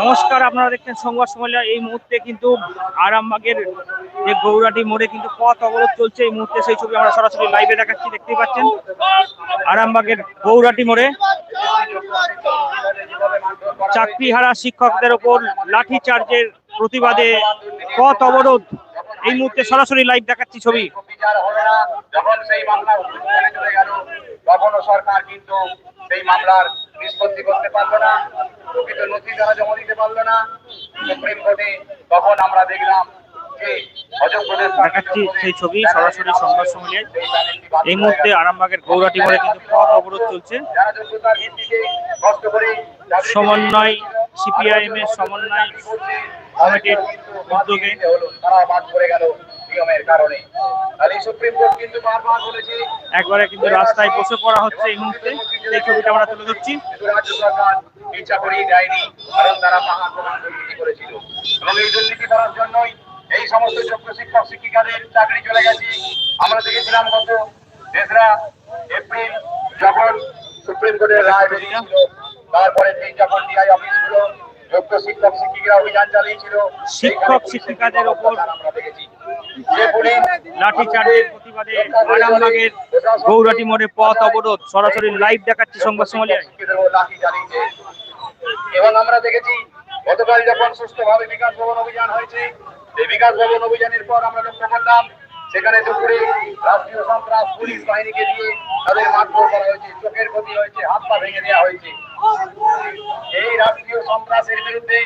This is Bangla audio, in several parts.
নমস্কার, আপনারা দেখছেন সংবাদ সম্মেলন। এই মুহূর্তে কিন্তু আরামবাগের যে গৌরাটি মোড়ে কিন্তু পথ অবরোধ চলছে। এই মুহূর্তে সেই ছবি আমরা সরাসরি লাইভে দেখাচ্ছি। দেখতেই পাচ্ছেন আরামবাগের গৌরাটি মোড়ে। চাকরিহারা শিক্ষকদের ওপর লাঠি চার্জের প্রতিবাদে পথ অবরোধ। এই মুহূর্তে সরাসরি লাইভ দেখাচ্ছি ছবি। সরকার কিন্তু সেই মামলার নিষ্পত্তি করতে পারল না। প্রকৃত নথি তারা জমা দিতে পারল না। সুপ্রিম কোর্টে তখন আমরা দেখলাম যে দেখাচ্ছি সেই ছবি সরাসরি সংবাদ এই মুহূর্তে আরামবাগের গৌরাটি মোড়ে কিন্তু পথ অবরোধ চলছে। সমন্বয় সিপিআইএম এর সমন্বয় কমিটির উদ্যোগে নিয়মের কারণে। তাহলে সুপ্রিম কোর্ট কিন্তু বারবার বলেছে একবারে কিন্তু রাস্তায় বসে পড়া হচ্ছে এই মুহূর্তে। সেই ছবিটা আমরা তুলে ধরছি। রাজ্য সরকার এই চাকরি দেয়নি কারণ তারা পাহাড় প্রমাণ দুর্নীতি করেছিল। এবং এই দুর্নীতি করার জন্যই এই সমস্ত যোগ্য শিক্ষক শিক্ষিকাদের চাকরি চলে গেছে। আমরা দেখেছিলাম গত তেসরা এপ্রিল যখন সুপ্রিম কোর্টের রায় বেরিয়েছিল তারপরে দিন যখন ডিআই অফিসগুলো যোগ্য শিক্ষক শিক্ষিকারা অভিযান চালিয়েছিল শিক্ষক শিক্ষিকাদের ওপর আমরা দেখেছি। যে পুলিশ লাঠি চার্জের প্রতিবাদে আরামবাগের গৌরাটি মোড়ে পথ অবরোধ। সরাসরি লাইভ দেখাচ্ছি সংবাদ এবং আমরা দেখেছি, গতকাল যখন সুস্থভাবে বিকাশ ভবন অভিযান হয়েছে, এই বিকাশ ভবন অভিযানের পর আমরা লক্ষ্য করলাম সেখানে দুপুরে রাষ্ট্রীয় সন্ত্রাস পুলিশ বাহিনীকে দিয়ে তাদের মারধর করা হয়েছে চোখের ক্ষতি হয়েছে হাত পা ভেঙে দেওয়া হয়েছে এই রাষ্ট্রীয় সন্ত্রাসের বিরুদ্ধে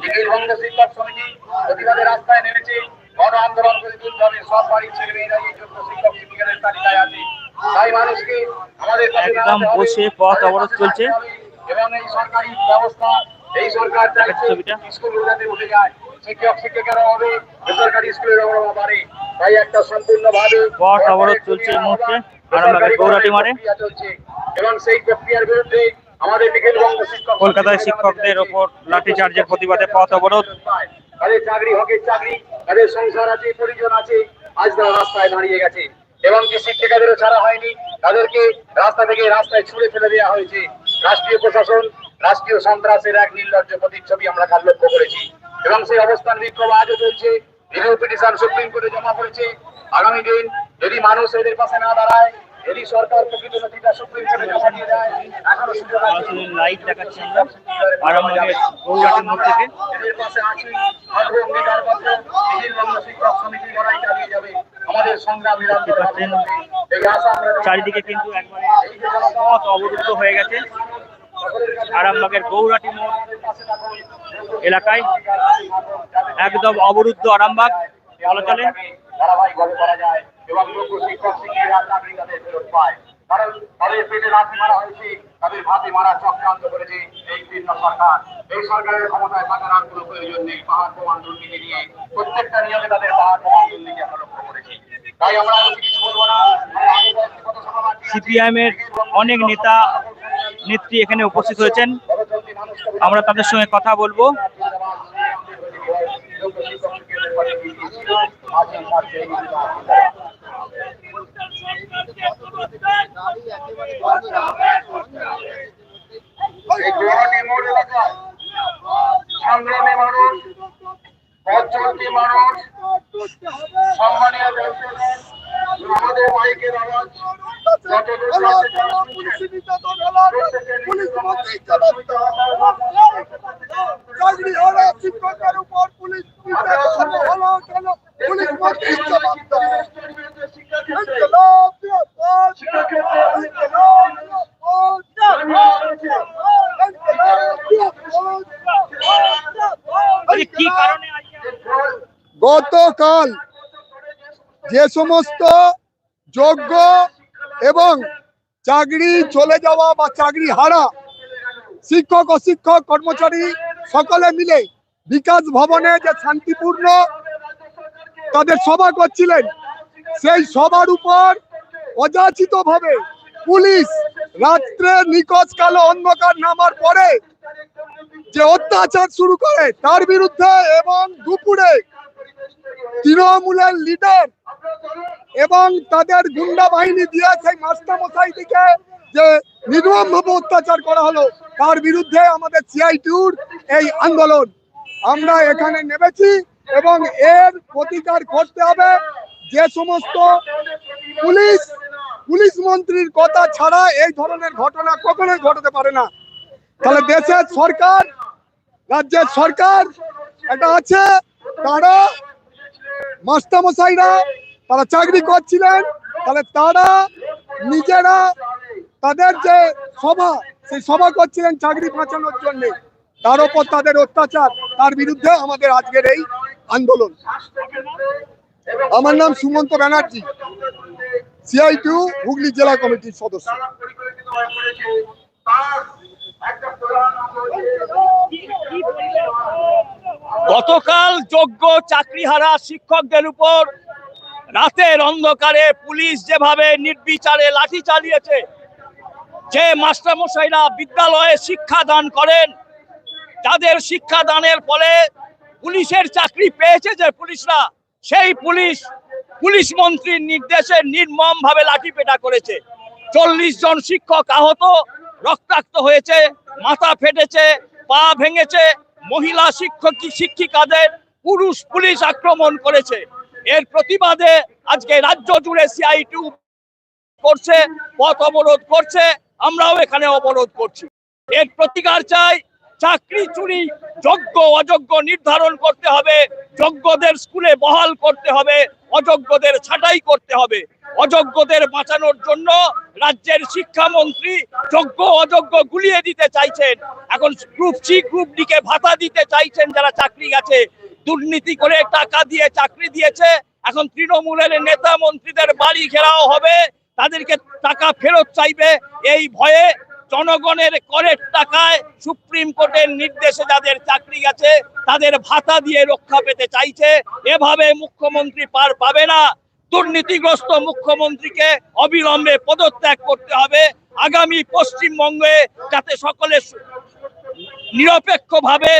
নিখিল বঙ্গ শিক্ষক সমিতি প্রতিবাদে রাস্তায় নেমেছে গণ আন্দোলন করে তুলতে সব বাড়ির ছেলে মেয়েরা এই যোগ্য শিক্ষক শিক্ষিকাদের তালিকায় আছে তাই মানুষকে আমাদের একদম বসে পথ অবরোধ চলছে। এবং এই সরকারি ব্যবস্থা এই সরকার চাইছে ছবিটা। স্কুলগুলো যাতে উঠে যায় শিক্ষক শিক্ষিকারা হবে। বেসরকারি স্কুলের অবস্থা বাড়ে। তাই একটা সম্পূর্ণভাবে পথ অবরোধ চলছে এই মুহূর্তে। আরামবাগের গৌরাটি মোড়ে। এবং সেই প্রক্রিয়ার বিরুদ্ধে আমাদের নিখিল বঙ্গ শিক্ষক কলকাতায় শিক্ষকদের ওপর লাঠি চার্জের প্রতিবাদে পথ অবরোধ। তাদের চাকরি হকের চাকরি তাদের সংসার আছে পরিজন আছে আজ তারা রাস্তায় দাঁড়িয়ে গেছে। এবং যে শিক্ষিকাদেরও ছাড়া হয়নি তাদেরকে রাস্তা থেকে রাস্তায় ছুড়ে ফেলে দেওয়া হয়েছে। রাষ্ট্রীয় প্রশাসন রাষ্ট্রীয় সন্ত্রাসের এক নির্লজ্জ প্রতিচ্ছবি আমরা কাল লক্ষ্য করেছি। এবং সেই অবস্থান বিক্ষোভ আজও চলছে। রিভিউ পিটিশন সুপ্রিম কোর্টে জমা পড়েছে। আগামী দিন যদি মানুষ এদের পাশে না দাঁড়ায় যদি সরকার প্রকৃত নথিটা সুপ্রিম কোর্টে জমা দিয়ে দেয় এখনও সুযোগ আছে। লাইভ দেখাচ্ছি আমরা আরামবাগের গৌরাটি মোড় থেকে। এদের পাশে আছি শিক্ষক সমিতি লড়াই চালিয়ে যাবে। আমাদের সংগ্রাম এই আশা আমরা চারিদিকে কিন্তু একবারে পথ অবরুদ্ধ হয়ে গেছে। আরামবাগের গৌরাটি মোড়। এলাকায় একদম অবরুদ্ধ আরামবাগ বলা চলে। সিপিআইএম এর অনেক নেতা নেত্রী এখানে উপস্থিত হয়েছেন আমরা তাদের সঙ্গে কথা বলব। মানুষ পথচলতি মানুষ সম্মানীয় ব্যক্তিগণ, আমাদের মাইকের আওয়াজ যতদূর যাচ্ছে তারা শুনছেন। চাকরি হলো শিক্ষকের উপর পুলিশ নির্যাতন হলো কেন পুলিশ মন্ত্রী জবাব দেয় ইনকলাব জিন্দাবাদ ইনকলাব জিন্দাবাদ ইনকলাব জিন্দাবাদ এই কি কারণে আজকে গতকাল যে সমস্ত যোগ্য এবং চাকরি চলে যাওয়া বা চাকরি হারা শিক্ষক, অশিক্ষক, কর্মচারী সকলে মিলে বিকাশ ভবনে যে শান্তিপূর্ণ তাদের সভা করছিলেন, সেই সভার উপর অযাচিত ভাবে পুলিশ রাত্রে নিকজ কালো অন্ধকার নামার পরে যে অত্যাচার শুরু করে তার বিরুদ্ধে এবং দুপুরে তৃণমূলের লিডার এবং তাদের গুন্ডা বাহিনী দিয়ে সেই থেকে যে নির্মম ভাবে অত্যাচার করা হলো, তার বিরুদ্ধে আমাদের সিআইটিউর এই আন্দোলন। আমরা এখানে নেমেছি এবং এর প্রতিকার করতে হবে। যে সমস্ত পুলিশ পুলিশ মন্ত্রীর কথা ছাড়া এই ধরনের ঘটনা কখনোই ঘটাতে পারে না। তাহলে দেশের সরকার, রাজ্যের সরকার এটা আছে, তারা মাস্টারমশাইরা তারা চাকরি করছিলেন, তাহলে তারা নিজেরা তাদের যে সভা, সেই সভা করছিলেন চাকরি বাঁচানোর জন্য। তার উপর তাদের অত্যাচার, তার বিরুদ্ধে আমাদের আজকের এই আন্দোলন। আমার নাম সুমন্ত ব্যানার্জি সিআই টু হুগলি জেলা কমিটির সদস্য। গতকাল যোগ্য চাকরিহারা শিক্ষকদের উপর রাতের অন্ধকারে পুলিশ যেভাবে নির্বিচারে লাঠি চালিয়েছে, যে মাস্টারমশাইরা বিদ্যালয়ে শিক্ষা দান করেন তাদের শিক্ষা দানের ফলে পুলিশের চাকরি পেয়েছে যে পুলিশরা, সেই পুলিশ পুলিশ মন্ত্রীর নির্দেশে নির্মম ভাবে লাঠি পেটা করেছে। চল্লিশ জন শিক্ষক আহত, রক্তাক্ত হয়েছে, মাথা ফেটেছে, পা ভেঙেছে মহিলা শিক্ষক শিক্ষিকাদের পুরুষ পুলিশ আক্রমণ করেছে। এর প্রতিবাদে আজকে রাজ্য জুড়ে সিআই টু করছে, পথ অবরোধ করছে, আমরাও এখানে অবরোধ করছি। এর প্রতিকার চাই, চাকরি চুরি, যোগ্য, অযোগ্য নির্ধারণ করতে হবে, যোগ্যদের স্কুলে বহাল করতে হবে, অযোগ্যদের ছাঁটাই করতে হবে। অযোগ্যদের বাঁচানোর জন্য রাজ্যের শিক্ষামন্ত্রী যোগ্য অযোগ্য গুলিয়ে দিতে চাইছেন। এখন গ্রুপ সি গ্রুপ ডি কে ভাতা দিতে চাইছেন যারা চাকরি গেছে। দুর্নীতি করে টাকা দিয়ে চাকরি দিয়েছে। এখন তৃণমূলের নেতা মন্ত্রীদের বাড়ি ঘেরাও হবে। তাদেরকে টাকা ফেরত চাইবে। এই ভয়ে জনগণের করের টাকায় সুপ্রিম কোর্টের নির্দেশে যাদের চাকরি গেছে, তাদের ভাতা দিয়ে রক্ষা পেতে চাইছে। এভাবে মুখ্যমন্ত্রী পার পাবে না। দুর্নীতিগ্রস্ত মুখ্যমন্ত্রীকে অবিলম্বে পদত্যাগ করতে হবে আগামী পশ্চিমবঙ্গে যাতে সকলে নিরপেক্ষভাবে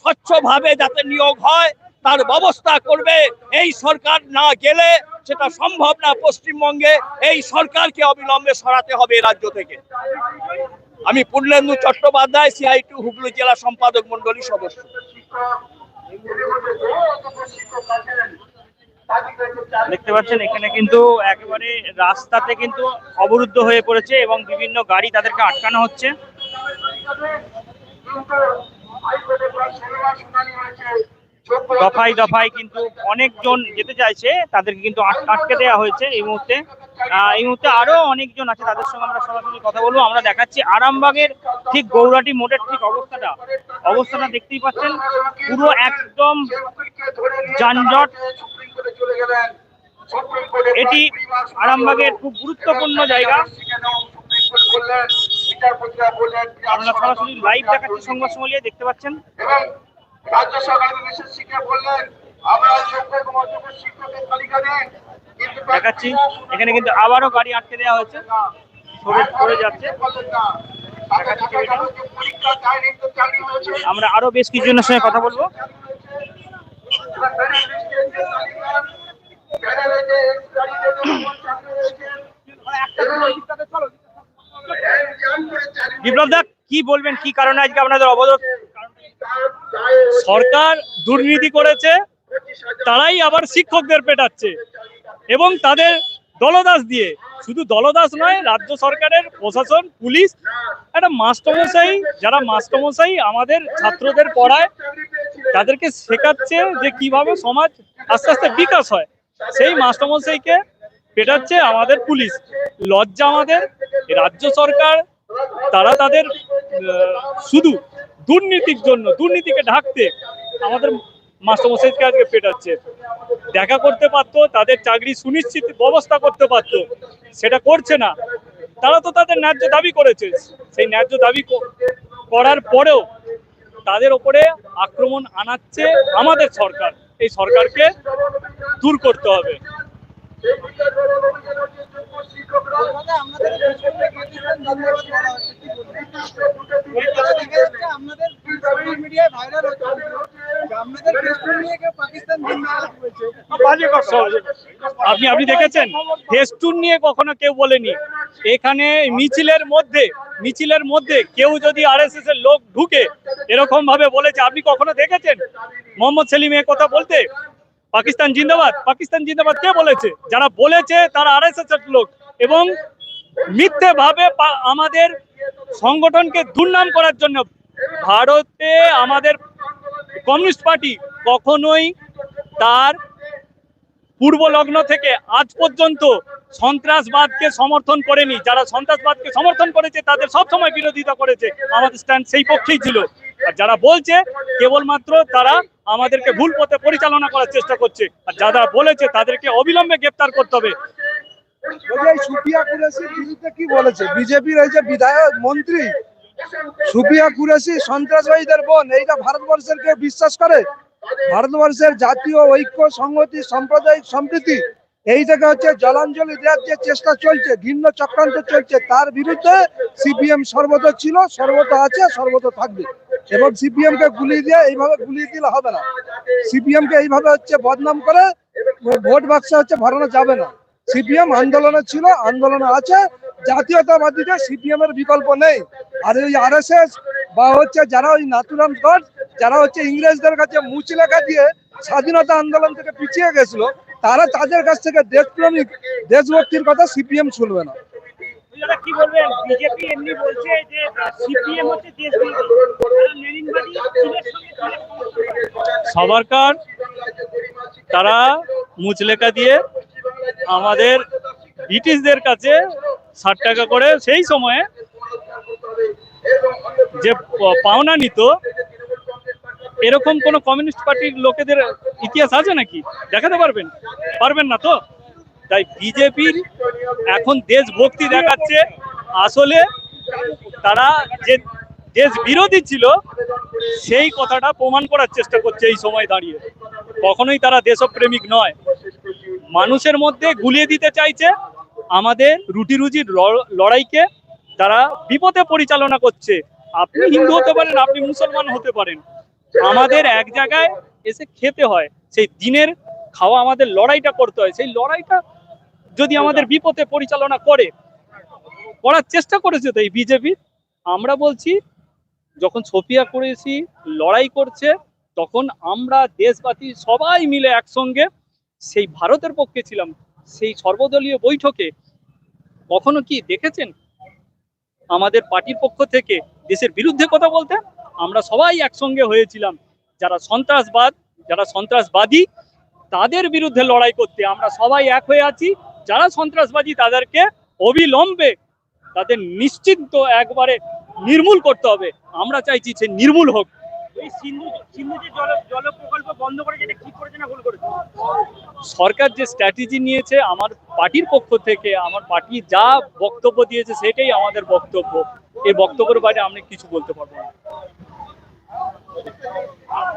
স্বচ্ছভাবে যাতে নিয়োগ হয়, তার ব্যবস্থা করবে। এই সরকার না গেলে সেটা সম্ভব না পশ্চিমবঙ্গে। এই সরকারকে অবিলম্বে সরাতে হবে রাজ্য থেকে। আমি পূর্ণেন্দু চট্টোপাধ্যায় সিআই টু হুগলি জেলা সম্পাদক মন্ডলী সদস্য। দেখতে পাচ্ছেন, এখানে কিন্তু একেবারে রাস্তাতে কিন্তু অবরুদ্ধ হয়ে পড়েছে এবং বিভিন্ন গাড়ি তাদেরকে আটকানো হচ্ছে। দফায় দফায় কিন্তু অনেকজন যেতে চাইছে, তাদেরকে কিন্তু আট- আটকে দেওয়া হয়েছে এই মুহূর্তে। এই মুহূর্তে আরও অনেকজন আছে, তাদের সঙ্গে আমরা সরাসরি কথা বলব। আমরা দেখাচ্ছি আরামবাগের ঠিক গৌরাটি মোড়ের ঠিক অবস্থাটা। অবস্থাটা দেখতেই পাচ্ছেন, পুরো একদম যানজট এটি আরামবাগের খুব গুরুত্বপূর্ণ জায়গা। আমরা সরাসরি লাইভ দেখাচ্ছি সংবাদ সময় দেখতে পাচ্ছেন। রাজ্য সরকার বিশেষ শিক্ষা বললেন আমরা যোগ্য এবং অযোগ্য শিক্ষকের তালিকা দিন দেখাচ্ছি। এখানে কিন্তু আবারও গাড়ি আটকে দেওয়া হয়েছে। যাচ্ছে। আমরা আরও বেশ কিছুজনের সঙ্গে কথা বলব। বিপ্লব দা, কি বলবেন? কি কারণে আজকে আপনাদের অবরোধ? সরকার দুর্নীতি করেছে, তারাই আবার শিক্ষকদের পেটাচ্ছে এবং তাদের দলদাস দিয়ে। শুধু দলদাস নয়, রাজ্য সরকারের, প্রশাসন, পুলিশ, একটা মাস্টারমশাই যারা মাস্টারমশাই আমাদের ছাত্রদের পড়ায়, তাদেরকে শেখাচ্ছে যে কীভাবে সমাজ আস্তে আস্তে বিকাশ হয়। সেই মাস্টারমশাইকে পেটাচ্ছে আমাদের পুলিশ। লজ্জা আমাদের, রাজ্য সরকার তারা তাদের শুধু দুর্নীতির জন্য, দুর্নীতিকে ঢাকতে আমাদের মাস্টারমশাইকে আজকে পেটাচ্ছে। দেখা করতে পারতো, তাদের চাকরি সুনিশ্চিত ব্যবস্থা করতে পারতো, সেটা করছে না। তারা তো তাদের ন্যায্য দাবি করেছে। সেই ন্যায্য দাবি করার পরেও তাদের ওপরে আক্রমণ আনাচ্ছে আমাদের সরকার। এই সরকারকে দূর করতে হবে। আপনি আপনি দেখেছেন? ফেস্টুন নিয়ে কখনো কেউ বলেনি। এখানে মিছিলের মধ্যে মিছিলের মধ্যে কেউ যদি আরএসএস এর লোক ঢুকে এরকম ভাবে বলেছে, আপনি কখনো দেখেছেন? মোহাম্মদ সেলিম এ কথা বলতে? পাকিস্তান জিন্দাবাদ পাকিস্তান জিন্দাবাদ কে বলেছে? যারা বলেছে তারা এর লোক এবং মিথ্যে ভাবে আমাদের সংগঠনকে দুর্নাম করার জন্য ভারতে আমাদের কমিউনিস্ট পার্টি কখনোই তার পূর্ব লগ্ন থেকে আজ পর্যন্ত সন্ত্রাসবাদকে সমর্থন করেনি। যারা সন্ত্রাসবাদকে সমর্থন করেছে, তাদের সব সময় বিরোধিতা করেছে। আমাদের স্ট্যান্ড সেই পক্ষেই ছিল। আর যারা বলছে, কেবলমাত্র তারা আমাদেরকে ভুল পথে পরিচালনা করার চেষ্টা করছে। আর যারা বলেছে, তাদেরকে অবিলম্বে গ্রেপ্তার করতে হবে। এই বিধায়ক, মন্ত্রী কুরেশি বোন, এইটা ভারতবর্ষের বিশ্বাস করে? ভারতবর্ষের জাতীয় ঐক্য, সংহতি, সাম্প্রদায়িক সম্প্রীতি, এইটাকে হচ্ছে জলাঞ্জলি দেওয়ার যে চেষ্টা চলছে, ঘৃণ্য চক্রান্ত চলছে, তার বিরুদ্ধে সিপিএম সর্বত ছিল সর্বত আছে সর্বত থাকবে। এবং সিপিএম কে গুলি দিয়ে এইভাবে গুলিয়ে দিলে হবে না। সিপিএম কে এইভাবে হচ্ছে বদনাম করে ভোট বাক্সে হচ্ছে ভরানো যাবে না। সিপিএম আন্দোলনে ছিল, আন্দোলনে আছে, জাতীয়তাবাদীতে সিপিএম এর বিকল্প নেই। আর এই আরএসএস বা হচ্ছে যারা ওই নাথুরাম গড, যারা হচ্ছে ইংরেজদের কাছে মুচ লেখা দিয়ে স্বাধীনতা আন্দোলন থেকে পিছিয়ে গেছিল, তারা তাদের কাছ থেকে দেশপ্রেমিক, দেশভক্তির কথা সিপিএম শুনবে না। আপনারা কি বলবেন? বিজেপি এমনি বলছে যে সিপিএম হচ্ছে তারা মুচলেকা দিয়ে আমাদের ব্রিটিশদের কাছে ষাট টাকা করে সেই সময়ে যে পাওনা নিত, এরকম কোন কমিউনিস্ট পার্টির লোকেদের ইতিহাস আছে নাকি? দেখাতে পারবেন? পারবেন না তো? তাই বিজেপির এখন দেশভক্তি দেখাচ্ছে। আসলে তারা যে দেশ বিরোধী ছিল, সেই কথাটা প্রমাণ করার চেষ্টা করছে এই সময় দাঁড়িয়ে। কখনোই তারা দেশপ্রেমিক নয়। মানুষের মধ্যে গুলিয়ে দিতে চাইছে আমাদের রুটি রুজির লড়াইকে। তারা বিপদে পরিচালনা করছে। আপনি হিন্দু হতে পারেন, আপনি মুসলমান হতে পারেন। আমাদের এক জায়গায় এসে খেতে হয়। সেই দিনের খাওয়া আমাদের লড়াইটা করতে হয়। সেই লড়াইটা যদি আমাদের বিপদে পরিচালনা করে করার চেষ্টা করেছে তো এই বিজেপি। আমরা বলছি যখন সোফিয়া করেছি লড়াই করছে তখন আমরা দেশবাসী সবাই মিলে একসঙ্গে সেই ভারতের পক্ষে ছিলাম। সেই সর্বদলীয় বৈঠকে কখনো কি দেখেছেন? আমাদের পার্টির পক্ষ থেকে দেশের বিরুদ্ধে কথা বলতে আমরা সবাই একসঙ্গে হয়েছিলাম। যারা সন্ত্রাসবাদ যারা সন্ত্রাসবাদী তাদের বিরুদ্ধে লড়াই করতে আমরা সবাই এক হয়ে আছি। যারা সন্ত্রাসবাদী তাদেরকে অবিলম্বে তাদের নিশ্চিন্ত একবারে নির্মূল করতে হবে। আমরা চাইছি সে নির্মূল হোক। এই সিন্ধু সিন্ধু যে জল জল প্রকল্প বন্ধ করে যেটা ঠিক করেছে না ভুল করেছে? সরকার যে স্ট্র্যাটেজি নিয়েছে আমার পার্টির পক্ষ থেকে আমার পার্টি যা বক্তব্য দিয়েছে সেটাই আমাদের বক্তব্য। এই বক্তব্যের বাইরে আমি কিছু বলতে পারব না।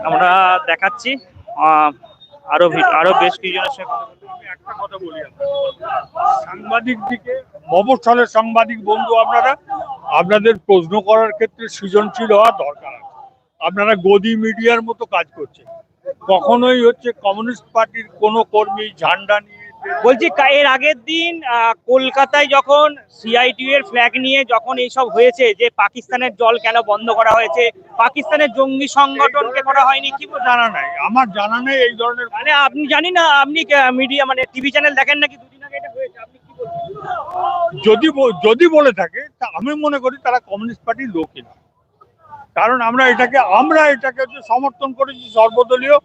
আমরা দেখাচ্ছি আহ, আরও আরও বেশ কিছুজনের সঙ্গে। একটা কথা বলি। সাংবাদিক দিকে সাংবাদিক বন্ধু আপনারা, আপনাদের প্রশ্ন করার ক্ষেত্রে সৃজনশীল হওয়া দরকার আপনারা গদি মিডিয়ার মতো কাজ করছেন কখনোই হচ্ছে কমিউনিস্ট পার্টির কোনো কর্মী ঝান্ডা নিয়ে বলছি এর আগের দিন কলকাতায় যখন সিআইটি এর ফ্ল্যাগ নিয়ে যখন এইসব হয়েছে যে পাকিস্তানের জল কেন বন্ধ করা হয়েছে পাকিস্তানের জঙ্গি সংগঠনকে করা হয়নি কি জানা নাই। আমার জানা নেই এই ধরনের মানে আপনি জানি না আপনি মিডিয়া মানে টিভি চ্যানেল দেখেন নাকি? দুদিন আগে এটা হয়েছে আপনি কি বলছেন? যদি যদি বলে থাকে তা আমি মনে করি তারা কমিউনিস্ট পার্টির লোকই না। কারণ আমরা এটাকে আমরা এটাকে সমর্থন করেছি সর্বদলীয়।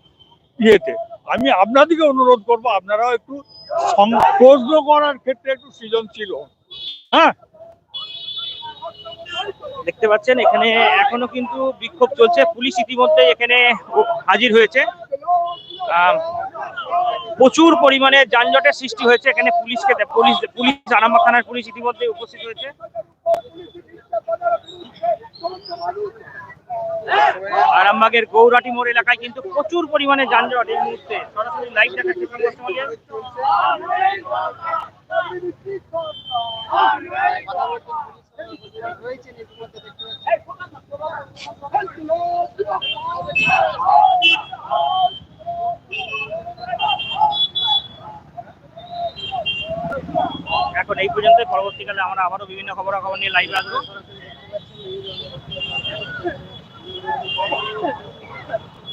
ইয়েতে। আমি আপনাদেরকে অনুরোধ করব, আপনারাও একটু প্রশ্ন করার ক্ষেত্রে একটু সৃজনশীল হ্যাঁ? দেখতে পাচ্ছেন, এখানে এখনও কিন্তু বিক্ষোভ চলছে। পুলিশ ইতিমধ্যে এখানে হাজির হয়েছে। প্রচুর পরিমাণে যানজটের সৃষ্টি হয়েছে এখানে পুলিশকে পুলিশ পুলিশ আরামবাগ থানার পুলিশ ইতিমধ্যে উপস্থিত হয়েছে। আরামবাগের গৌরাটি মোড় এলাকায় কিন্তু প্রচুর পরিমাণে যানজট এই মুহূর্তে সরাসরি লাইভ দেখাচ্ছে। এখন এই পর্যন্ত, পরবর্তীকালে আমরা আবারও বিভিন্ন খবরাখবর নিয়ে লাইভে আসব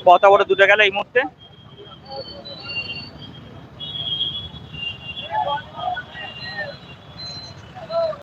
পথ বলে দুটো গেল এই মুহূর্তে।